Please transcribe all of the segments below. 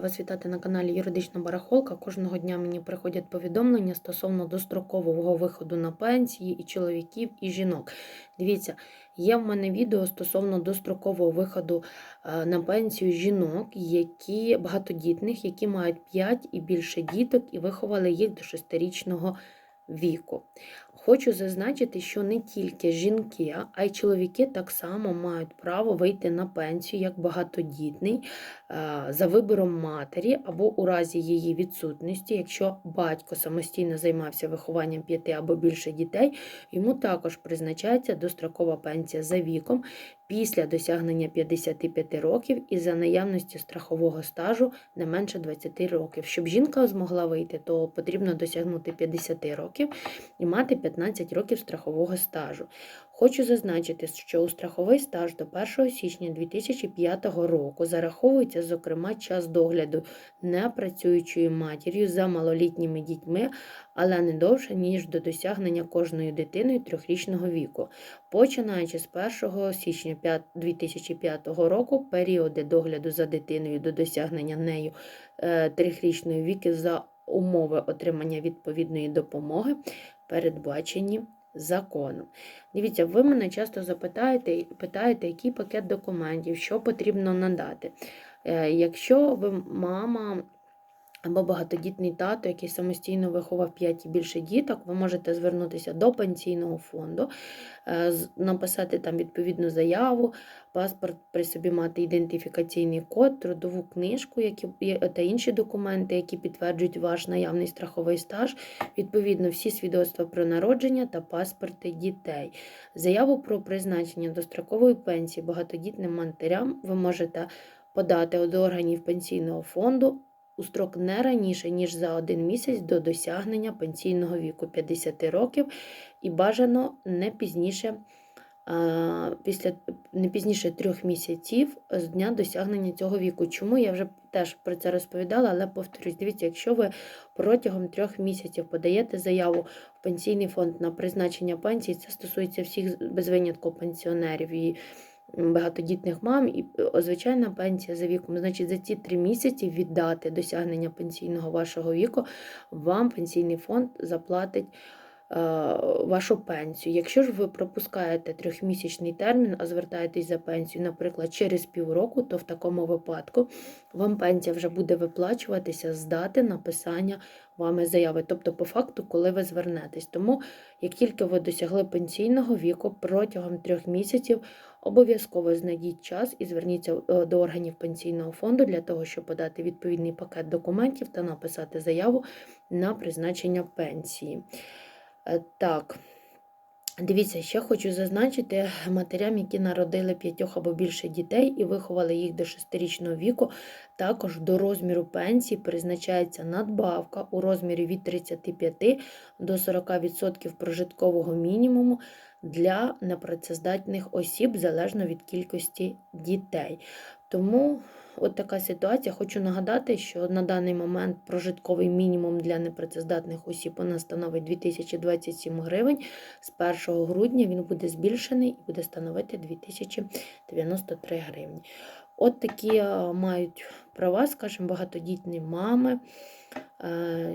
Вас вітати на каналі Юридична Барахолка. Кожного дня мені приходять повідомлення стосовно дострокового виходу на пенсії і чоловіків, і жінок. Дивіться, є в мене відео стосовно дострокового виходу е, на пенсію жінок, які багатодітних, які мають 5 і більше діток, і виховали їх до 6-річного віку. Хочу зазначити, що не тільки жінки, а й чоловіки так само мають право вийти на пенсію як багатодітний е, за вибором матері або у разі її відсутності, якщо батько самостійно займався вихованням п'яти або більше дітей, йому також призначається дострокова пенсія за віком після досягнення 55 років і за наявності страхового стажу не менше 20 років. Щоб жінка змогла вийти, то потрібно досягнути 50 років і мати 15 років страхового стажу. Хочу зазначити, що у страховий стаж до 1 січня 2005 року зараховується, зокрема, час догляду непрацюючою матір'ю за малолітніми дітьми, але не довше, ніж до досягнення кожною дитиною трьохрічного віку. Починаючи з 1 січня 2005 року, періоди догляду за дитиною до досягнення нею е, трьохрічної віки за умови отримання відповідної допомоги передбачені законом. Дивіться, ви мене часто запитаєте питаєте, який пакет документів, що потрібно надати. Е, Якщо ви мама або багатодітний тато, який самостійно виховав 5 і більше діток, ви можете звернутися до пенсійного фонду, е, написати там відповідну заяву, паспорт при собі мати ідентифікаційний код, трудову книжку які, та інші документи, які підтверджують ваш наявний страховий стаж, відповідно всі свідоцтва про народження та паспорти дітей. Заяву про призначення дострокової пенсії багатодітним матерям ви можете подати до органів пенсійного фонду у строк не раніше, ніж за один місяць до досягнення пенсійного віку 50 років і бажано не пізніше. Після не пізніше трьох місяців з дня досягнення цього віку. Чому я вже теж про це розповідала, але повторюсь, дивіться, якщо ви протягом трьох місяців подаєте заяву в пенсійний фонд на призначення пенсії, це стосується всіх без винятку пенсіонерів і багатодітних мам, і е, звичайна пенсія за віком. Значить, за ці три місяці віддати досягнення пенсійного вашого віку, вам пенсійний фонд заплатить. е, Вашу пенсію. Якщо ж ви пропускаєте трьохмісячний термін, а звертаєтесь за пенсію, наприклад, через півроку, то в такому випадку вам пенсія вже буде виплачуватися з дати написання вами заяви, тобто по факту, коли ви звернетесь. Тому, як тільки ви досягли пенсійного віку, протягом трьох місяців обов'язково знайдіть час і зверніться е, до органів пенсійного фонду для того, щоб подати відповідний пакет документів та написати заяву на призначення пенсії. Е, Так. Дивіться, ще хочу зазначити матерям, які народили п'ятьох або більше дітей і виховали їх до шестирічного віку, також до розміру пенсії призначається надбавка у розмірі від 35 до 40% прожиткового мінімуму для непрацездатних осіб залежно від кількості дітей. Тому от така ситуація. Хочу нагадати, що на даний момент прожитковий мінімум для непрацездатних осіб нас становить 2027 гривень. З 1 грудня він буде збільшений і буде становити 2093 гривні. От такі е, мають права, скажімо, багатодітні мами, е,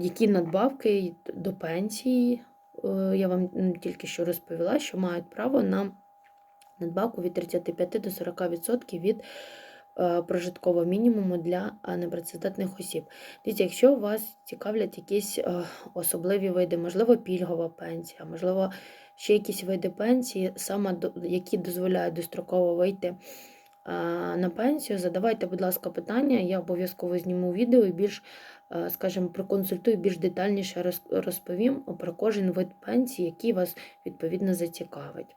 які надбавки до пенсії. е, Я вам тільки що розповіла, що мають право на надбавку від 35 до 40% від е, прожиткового мінімуму для е, непрацездатних осіб. Дивіться, якщо вас цікавлять якісь е, особливі види, можливо, пільгова пенсія, можливо, ще якісь види пенсії, саме які дозволяють достроково вийти на пенсію, задавайте, будь ласка, питання, я обов'язково зніму відео і більш, скажімо, проконсультую, більш детальніше розповім про кожен вид пенсії, який вас відповідно зацікавить.